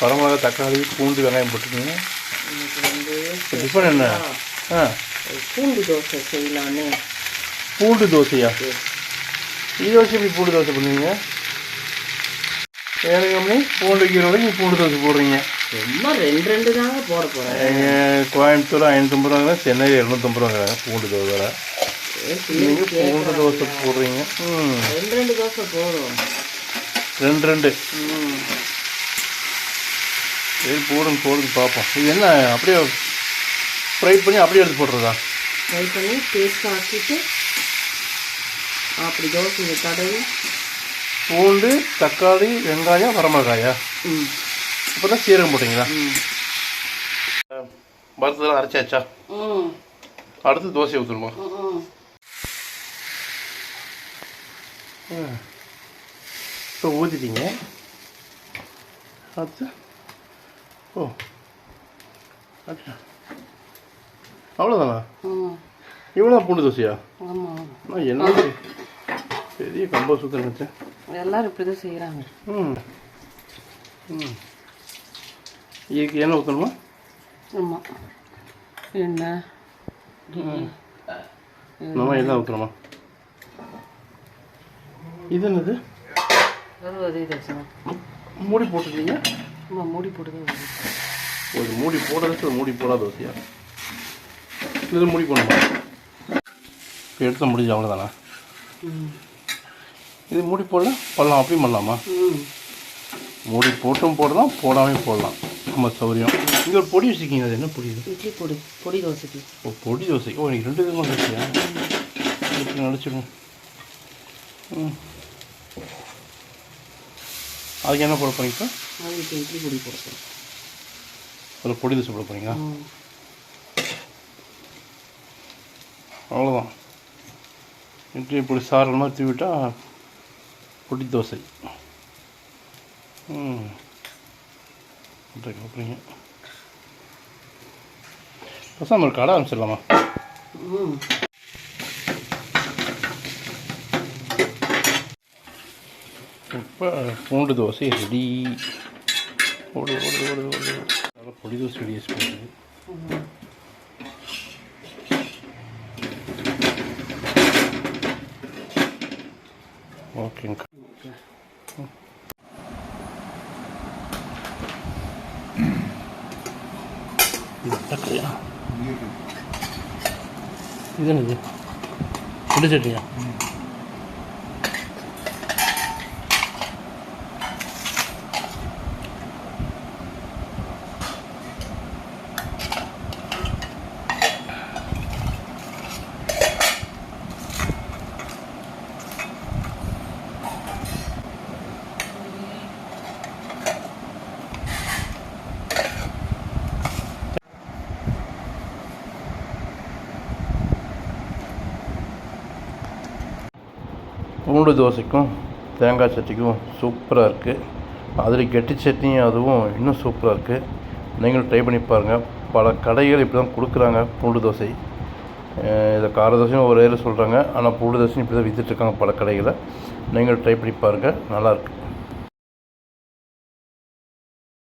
வரமிளகா தக்காளி பூண்டு வெங்காயம் போட்டுருக்கீங்க இன்னைக்கு வந்து டிஃபன் என்ன? ஆ. பூண்டு தோசை செய்யலான்னு. பூண்டு தோசையா? இது வச்சு எப்படி பூண்டு தோசை பண்ணுவீங்க? அப்படி பூண்டு கீரோட நீங்கள் பூண்டு தோசை போடுறீங்க. சும்மா ரெண்டு ரெண்டு தாங்க போட போகிறேன் எங்கள் கோயம்புத்தூர் ஐநூற்றம்பது ரூபாங்க சென்னை எழுநூற்றம்பது ரூபாங்க பூண்டு தோசை நீங்கள் பூண்டு தோசை போடுறீங்க. ம். ரெண்டு ரெண்டு தோசை போதும் ரெண்டு ரெண்டு. ம். சரி போடுங்க போடுங்க பார்ப்போம் இது என்ன அப்படியே ஃப்ரை பண்ணி அப்படியே எடுத்து போடுறதா? ஃப்ரை பண்ணி பேஸ்ட் ஆக்கிட்டு அப்படி தோசையை தடவி. பூண்டு தக்காளி வெங்காயம் வரமிளகாயா? ம். இப்போ தான் சீரகம் போட்டிங்களா? ம். வறுத்ததெல்லாம் அரைச்சாச்சா? ம். அடுத்து தோசை ஊற்றணுமா ம் இப்போ ஊற்றிட்டீங்க அடுத்து ஓ அச்சா அவ்வளோதானா இவ்வளோ பூண்டு தோசையா ஆமாம் என்ன பெரிய கம்ப சுத்தம் நினச்சேன் எல்லாரும் இப்படி தான் செய்கிறாங்க ம் ம் இதுக்கு என்ன ஊற்றணுமா ஆமாம் என்ன நம்ம எல்லாம் ஊற்றணுமா இது என்னது வெறும் அதே தோசை மூடி போட்டுட்டீங்க ஆமா மூடி போட்டு தான் வருது. ஒரு மூடி போடுறது ஒரு மூடி போடாத தோசையா? இது மூடி போடணுமா? எடுத்த முடிஞ்சு அவ்வளோதானா இது மூடி போடல போடலாம் அப்படியும் பண்ணலாமா? மூடி போட்டும் போடலாம் போடாமையும் போடலாம். நம்ம சௌரியம். இங்கே ஒரு பொடி வச்சுருக்கீங்க அது என்ன பொடி இட்லி பொடி பொடி தோசைக்கு. ஓ பொடி தோசை ஓ நீங்கள் ரெண்டு விதமாக இப்படி நடிச்சிடும் ம். அதுக்கு என்ன போட இப்போ அதுக்கு இட்லி பொடி போடுறோம் ஒரு பொடி தோசை போட போறீங்களா? ம் அவ்வளோதான் இட்லி பொடி சாரல் மாதிரி தூவிட்டா பொடி தோசை. ம். போட்டுறீங்க பசாம ஒரு கடை ஆரம்பிச்சிடலாமா? ம். இப்போ பூண்டு தோசை ரெடி ஓடு ஓடு ஓடு ஓடு நல்லா பொடி தோசை ரெடி வச்சு ஓகேங்க. இது இது என்னது? பொடி சட்னியா பூண்டு தோசைக்கும் தேங்காய் சட்னிக்கும் சூப்பராக இருக்குது அதில் கெட்டி சட்னியும் அதுவும் இன்னும் சூப்பராக இருக்குது நீங்களும் ட்ரை பண்ணி பாருங்கள் பல கடைகள் இப்படி தான் கொடுக்குறாங்க பூண்டு தோசை. இதை கார தோசையும் ஒரு சொல்கிறாங்க ஆனால் பூண்டு தோசையும் இப்படி தான் விற்றுட்ருக்காங்க பல கடைகளில். நீங்கள் ட்ரை பண்ணி பாருங்கள் நல்லாயிருக்கு